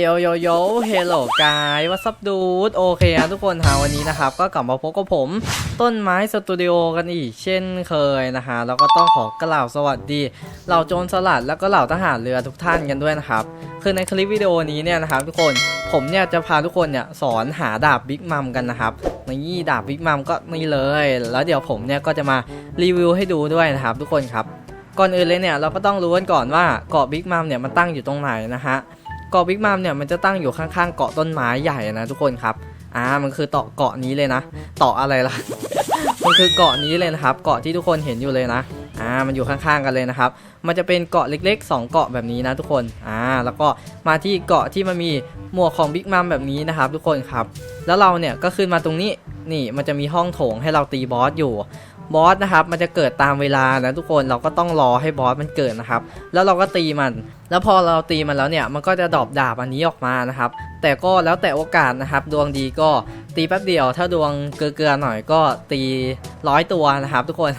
โยโยโยเฮลโลกายวัสับดูดโอเคครับทุกคนฮะวันนี้นะครับ ก็กลับมาพบกับผม ต้นไม้สตูดิโอกันอีกเช่นเคยนะฮะแล้วก็ต้องขอกล่าวสวัสดีเหล่าโจรสลัดแล้วก็เหล่าทหารเรือทุกท่านกันด้วยนะครับ คือในคลิปวิดีโอนี้เนี่ยนะครับทุกคนผมเนี่ยจะพาทุกคนเนี่ยสอนหาดาบบิ๊กมัมกันนะครับนี่ดาบบิ๊กมัมก็นี่เลย แล้วเดี๋ยวผมเนี่ยก็จะมารีวิวให้ดูด้วยนะครับทุกคนครับก่อนอื่นเลยเนี่ยเราก็ต้องรู้กันก่อนว่าเกาะบิ๊กมัมเนี่ยมันตั้งอยู่ตรงไหนนะฮะ เกาะบิ๊กมัมเนี่ยมันจะตั้งอยู่ข้างๆเกาะต้นไม้ใหญ่นะทุกคนครับอ่ามันคือเกาะเกาะนี้เลยนะเกาะอะไรล่ะมันคือเกาะนี้เลยนะครับ เกาะที่ทุกคนเห็นอยู่เลยนะอ่ามันอยู่ข้างๆกันเลยนะครับ มันจะเป็นเกาะเล็กๆ 2 เกาะแบบนี้นะทุกคนอ่าแล้วก็มาที่เกาะที่มันมีหมวกของบิ๊กมัมแบบนี้นะครับ ทุกคนครับ แล้วเราเนี่ยก็ขึ้นมาตรงนี้นี่มันจะมีห้องโถงให้เราตีบอสอยู่ บอสนะครับมันจะเกิดตามเวลานะทุกคนเราก็ต้องรอให้บอสมันเกิดนะครับ แล้วเราก็ตีมัน แล้วพอเราตีมันแล้วเนี่ยมันก็จะดรอปดาบอันนี้ออกมานะครับ แต่ก็แล้วแต่โอกาสนะครับ ดวงดีก็ตีแป๊บเดียว ถ้าดวงเกลือๆหน่อยก็ตีร้อยตัวนะครับ ทุกคน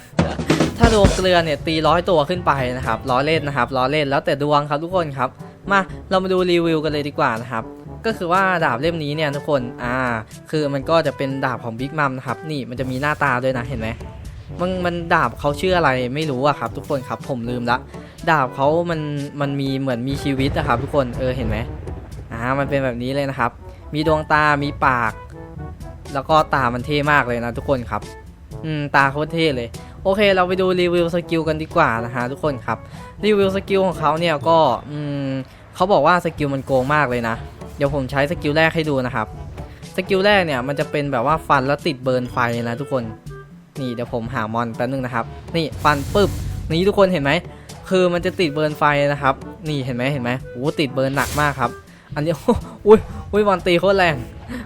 ถ้าดวงเกลือเนี่ยตีร้อยตัวขึ้นไปนะครับล้อเล่นนะครับล้อเล่นแล้วแต่ดวงครับทุกคนครับ มาเรามาดูรีวิวกันเลยดีกว่านะครับก็คือว่าดาบเล่มนี้เนี่ยทุกคนอ่าคือมันก็จะเป็นดาบของบิ๊กมัมนะครับนี่มันจะมีหน้าตาด้วยนะเห็นไหม มันมันดาบเขาชื่ออะไรไม่รู้อะครับ ทุกคนครับผมลืมละ ดาบเขามันมันมีเหมือนมีชีวิตอะครับ ทุกคนเออเห็นไหมอ่ามันเป็นแบบนี้เลยนะครับ มีดวงตา มีปาก แล้วก็ตามันเท่มากเลยนะทุกคนครับ อืมตาเขาเท่เลย โอเค เราไปดูรีวิวสกิลกันดีกว่านะฮะทุกคนครับ รีวิวสกิลของเขาเนี่ยก็อืมเขาบอกว่าสกิลมันโกงมากเลยนะ เดี๋ยวผมใช้สกิลแรกให้ดูนะครับ สกิลแรกเนี่ยมันจะเป็นแบบว่าฟันแล้วติดเบิร์นไฟนะทุกคน นี่เดี๋ยวผมหามอนแป๊บนึงนะครับ นี่ฟันปุ๊บนี่ทุกคนเห็นไหมคือมันจะติดเบิร์นไฟนะครับ นี่เห็นไหมเห็นไหมโอ้ติดเบิร์นหนักมากครับ อันนี้อุ้ยอุ้ยวันตีโคตรแรง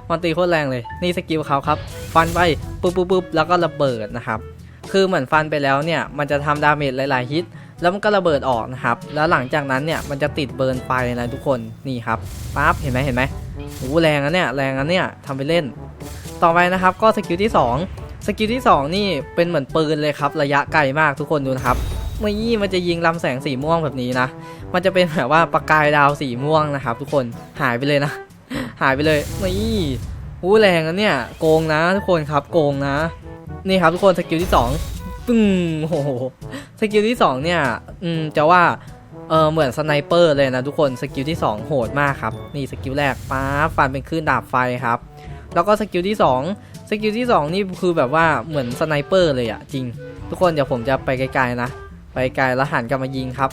วันตีโคตรแรงเลย นี่สกิลเขาครับ ฟันไปปุ๊บปุ๊บปุ๊บแล้วก็ระเบิดนะครับ คือเหมือนฟันไปแล้วเนี่ยมันจะทำดาเมจหลาย ๆ ฮิต แล้วมันก็ระเบิดออกนะครับ แล้วหลังจากนั้นเนี่ยมันจะติดเบิร์นไฟนะทุกคนนี่ครับปั๊บเห็นไหมเห็นไหมโอ้แรงนะเนี่ยแรงนะเนี่ยทำไปเล่น ต่อไปนะครับก็สกิลที่สอง สกิลที่ 2 นี่เป็นเหมือนปืนเลยครับระยะไกลมากทุกคนดูนะครับนี่มันจะยิงลำแสงสีม่วงแบบนี้นะ มันจะเป็นแบบว่าประกายดาวสีม่วงนะครับ ทุกคนหายไปเลยนะ หายไปเลยนี่หูแรงนะเนี่ย โกงนะ ทุกคนครับโกงนะ นี่ครับทุกคนสกิลที่2ปึ้งโอ้โหสกิลที่ 2 เนี่ย อืมจะว่าเออเหมือนสไนเปอร์เลยนะทุกคนสกิลที่ 2 โหดมากครับ นี่สกิลแรกป๊าฟันเป็นคลื่นดาบไฟครับ แล้วก็สกิลที่ 2 สกิลที่ 2 นี่คือแบบว่าเหมือนสไนเปอร์เลยอะจริง ทุกคนเดี๋ยวผมจะไปไกลๆนะ ไปไกลแล้วหันกลับมายิงครับ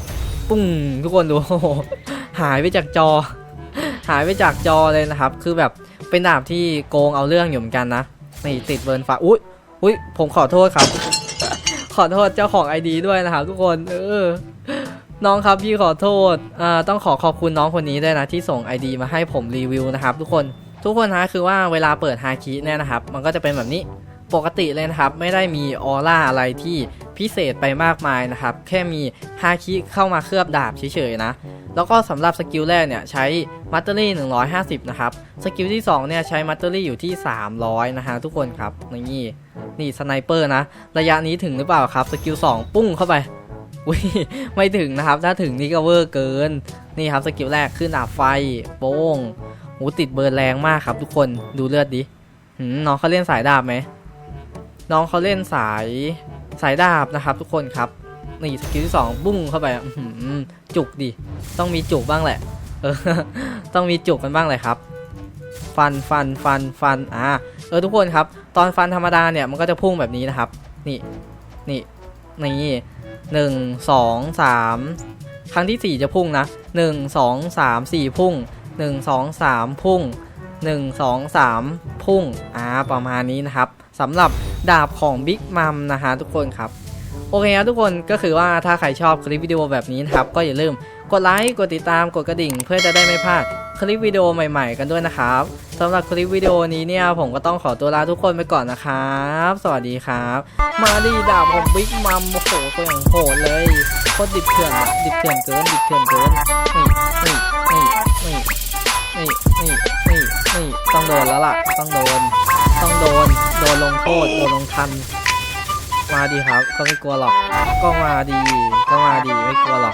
ปุ้งทุกคนดูหายไปจากจอ หายไปจากจอเลยนะครับ คือแบบเป็นดาบที่โกงเอาเรื่องอยู่เหมือนกันนะนี่ติดเบิร์นฟ้าอุ้ยอุ้ยผมขอโทษครับ ขอโทษเจ้าของ ID ด้วยนะครับทุกคนเออน้องครับพี่ขอโทษอ่าต้องขอขอบคุณน้องคนนี้ด้วยนะที่ส่ง ID มาให้ผมรีวิวนะครับ ทุกคน ทุกคนนะคือว่าเวลาเปิดฮาคิเนี่ยนะครับ มันก็จะเป็นแบบนี้ปกติเลยนะครับ ไม่ได้มีออร่าอะไรที่พิเศษไปมากมายนะครับ แค่มีฮาคิเข้ามาเคลือบดาบเฉยๆนะ แล้วก็สำหรับสกิลแรกเนี่ยใช้มัตเตอรี่ 150 นะครับ สกิลที่2เนี่ยใช้มัตเตอรี่อยู่ที่ 300 นะฮะทุกคนครับนี่นี่สไนเปอร์นะ ระยะนี้ถึงหรือเปล่าครับ สกิล 2 ปุ้งเข้าไปอุ้ยไม่ถึงนะครับ ถ้าถึงนี่ก็เวอร์เกิน นี่ครับสกิลแรกขึ้นดาบไฟโป้ง หูติดเบิร์แรงมากครับทุกคนดูเลือดดิน้องเขาเล่นสายดาบไหมน้องเขาเล่นสายสายดาบนะครับ ทุกคนครับนี่สกิลที่สองบุ้งเข้าไปอืจุกดิต้องมีจุกบ้างแหละเออต้องมีจุกกันบ้างเลยครับ ฟันฟันฟันฟันอ่าเออทุกคนครับ ตอนฟันธรรมดาเนี่ยมันก็จะพุ่งแบบนี้นะครับ นี่นี่นี่หนึ่งสองสามครั้งที่สี่จะพุ่งนะหนึ่งสองสามสี่พุ่ง หนึ่งสองสามพุ่งหนึ่งสองสามพุ่งอ่าประมาณนี้นะครับสำหรับดาบของบิ๊กมัมนะฮะทุกคนครับ โอเคครับทุกคนก็คือว่าถ้าใครชอบคลิปวิดีโอแบบนี้นะครับ ก็อย่าลืมกดไลค์กดติดตามกดกระดิ่ง เพื่อจะได้ไม่พลาดคลิปวิดีโอใหม่ๆ กันด้วยนะครับสำหรับคลิปวิดีโอนี้เนี่ยผมก็ต้องขอตัวลาทุกคนไปก่อนนะครับ สวัสดีครับ มาดีดาบของบิ๊กมัมโอ้โหตัวอย่างโหดเลยโคตรดิบเถื่อนอะดิบเถื่อนเกินดิบเถื่อนเกินนี่นี่นี่นี่ นี่นี่นี่นี่ต้องโดนแล้วล่ะ ต้องโดน ต้องโดน โดนลงโทษ โดนลงทัน มาดีครับ ก็ไม่กลัวหรอก ก็มาดี ก็มาดี ไม่กลัวหรอก